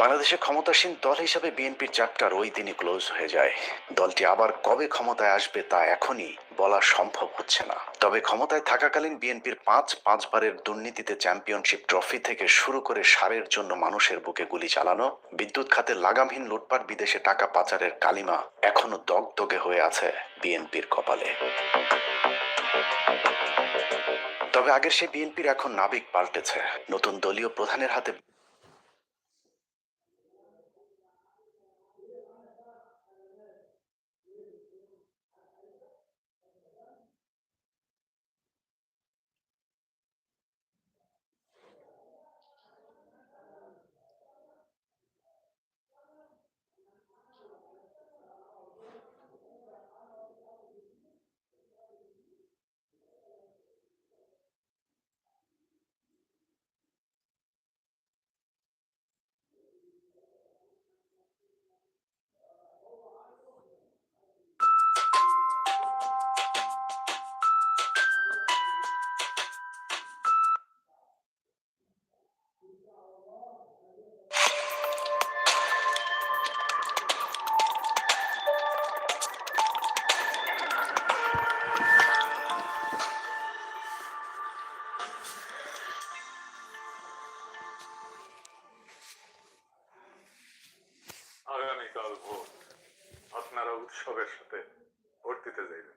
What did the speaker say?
বাংলাদেশে ক্ষমতাসীন দল হিসাবে বিএনপির চ্যাপ্টার ওই দিনই ক্লোজ হয়ে যায়। দলটি আবার কবে ক্ষমতায় আসবে তা এখনই বলা সম্ভব হচ্ছে না। তবে ক্ষমতায় থাকাকালীন বিএনপির পাঁচ, পাঁচবারের দুর্নীতিতে চ্যাম্পিয়নশিপ ট্রফি থেকে শুরু করে সারের জন্য মানুষের বুকে গুলি চালানো, বিদ্যুৎ খাতে লাগামহীন লুটপাট, বিদেশে টাকা পাচারের কালিমা এখনও দগদগে হয়ে আছে বিএনপির কপালে। তবে আগের সেই বিএনপির এখন নাবিক পাল্টেছে। নতুন দলীয় প্রধানের হাতে আগামীকাল ভোর আপনারা উৎসবের সাথে ভোট দিতে যাইবেন।